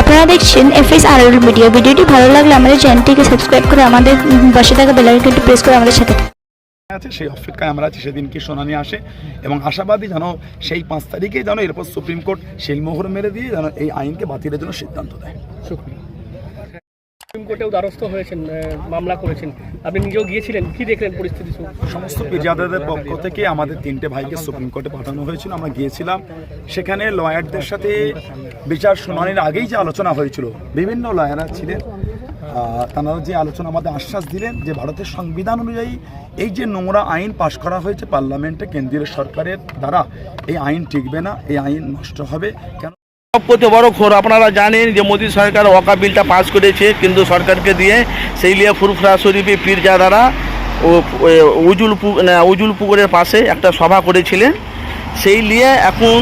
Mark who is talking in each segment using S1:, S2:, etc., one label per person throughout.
S1: আপনারা দেখছেন F S আর media. ভিডিওটি ভালো লাগলে আমাদের চ্যানেলটিকে সাবস্ক্রাইব করে আমাদের পাশে থাকা বেলাইকনটি প্রেস করে আমাদের সাথে
S2: আছে সেই অপেক্ষায় আমরা আছি সেদিন কি শুনানি আসে। এবং আশাবাদী যেন সেই পাঁচ তারিখে যেন এরপর সুপ্রিম কোর্ট শিলমোহর মেরে দিয়ে যেন এই আইনকে বাতিলের জন্য সিদ্ধান্ত দেয়
S3: শুক্রিয়া। সুপ্রিম কোর্টেও দ্বারস্থ হয়েছেন মামলা করেছেন। আপনি নিজেও গিয়েছিলেন, কি দেখলেন পরিস্থিতি
S2: সমস্ত পক্ষ থেকে আমাদের তিনটে ভাইকে সুপ্রিম কোর্টে পাঠানো হয়েছিল, আমরা গিয়েছিলাম। সেখানে লয়ারদের সাথে বিচার শুনানির আগেই যে আলোচনা হয়েছিল, বিভিন্ন লয়াররা ছিলেন তারা যে আলোচনা আমাদের আশ্বাস দিলেন যে ভারতের সংবিধান অনুযায়ী এই যে নোংরা আইন পাশ করা হয়েছে, পার্লামেন্টে কেন্দ্রীয় সরকারের দ্বারা এই আইন টিকবে না, এই আইন নষ্ট হবে। কেন
S4: সবচেয়ে বড় খোর আপনারা জানেন যে মোদী সরকার ওয়াকা বিলটা পাস করেছে, কিন্তু সরকারকে দিয়ে সেই লিয়ে ফুরফুরা শরীফে পীরজাদারা উজুল উজুল পুকুরের পাশে একটা সভা করেছিলেন। সেই নিয়ে এখন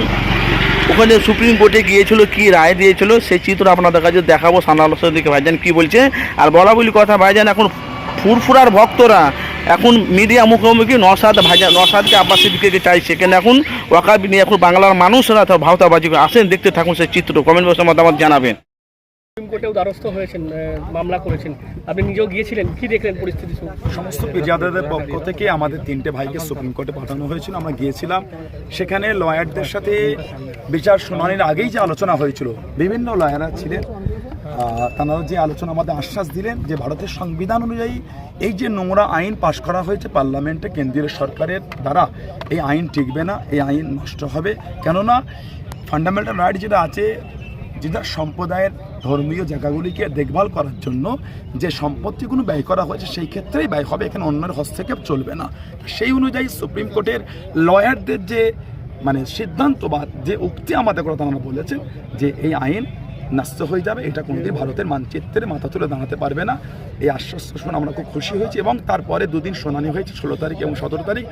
S4: ওখানে সুপ্রিম কোর্টে গিয়েছিল, কি রায় দিয়েছিল, সেই চিত্র আপনাদের কাছে দেখাবো সানালোচনার দিকে ভাইজান কি বলছে। আর বলা বলি কথা, ভাইজান, এখন ফুরফুরার ভক্তরা এখন মিডিয়া মুখোমুখি নসাদ ভাইজান নসাদকে আব্বাস সিদ্দিকে চাইছে কেন এখন ওয়াকাবি নিয়ে এখন বাংলার মানুষরা তো ভাওতাবাজি আসেন দেখতে থাকুন সেই চিত্র। কমেন্ট বক্সের মতামত জানাবেন।
S3: সুপ্রিম কোর্টেও দ্বারস্থ হয়েছেন মামলা করেছেন। আপনি নিজেও গিয়েছিলেন কি দেখলেন পরিস্থিতি
S2: সমস্ত পেজাদাদের পক্ষ থেকে আমাদের তিনটে ভাইকে সুপ্রিম কোর্টে পাঠানো হয়েছিল আমরা গিয়েছিলাম। সেখানে লয়ারদের সাথে বিচার শুনানির আগেই যে আলোচনা হয়েছিল বিভিন্ন লয়াররা ছিলেন। তারা যে আলোচনা আমাদের আশ্বাস দিলেন যে ভারতের সংবিধান অনুযায়ী এই যে নোংরা আইন পাশ করা হয়েছে পার্লামেন্টে, কেন্দ্রীয় সরকারের দ্বারা, এই আইন টিকবে না, এই আইন নষ্ট হবে। কেননা ফান্ডামেন্টাল রাইট যেটা আছে, যেটা সম্প্রদায়ের ধর্মীয় জায়গাগুলিকে দেখভাল করার জন্য যে সম্পত্তিগুলো ব্যয় করা হয়েছে, সেই ক্ষেত্রেই ব্যয় হবে, এখানে অন্যের হস্তক্ষেপ চলবে না। সেই অনুযায়ী সুপ্রিম কোর্টের লয়ারদের যে মানে সিদ্ধান্ত বা যে উক্তি আমাদের কথা তারা বলেছেন, যে এই আইন ন্যস্ত হয়ে যাবে। এটা কোনোদিন ভারতের মানচিত্রের মাথা তুলে দাঁড়াতে পারবে না। এই আশ্বাস শুনে আমরা খুব খুশি হয়েছি এবং তারপরে দুদিন শুনানি হয়েছে, ষোলো তারিখ এবং সতেরো তারিখ।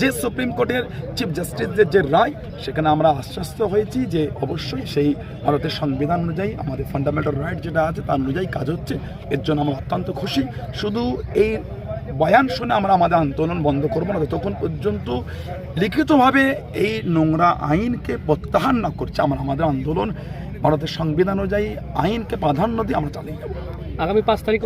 S2: যে সুপ্রিম কোর্টের চিফ জাস্টিসদের যে রায়, সেখানে আমরা আশ্বস্ত হয়েছি যে অবশ্যই সেই ভারতের সংবিধান অনুযায়ী, আমাদের ফান্ডামেন্টাল রাইট যেটা আছে তার অনুযায়ী কাজ হচ্ছে। এর জন্য আমরা অত্যন্ত খুশি। শুধু এই বয়ান শুনে আমরা আমাদের আন্দোলন বন্ধ করব না, ততক্ষণ পর্যন্ত লিখিতভাবে এই নোংরা আইনকে প্রত্যাহার না করছে। আমরা আমাদের আন্দোলন ভারতের সংবিধান অনুযায়ী আইনকে প্রাধান্য দিয়ে আমরা চালিয়ে যাব।
S3: আগামী পাঁচ তারিখ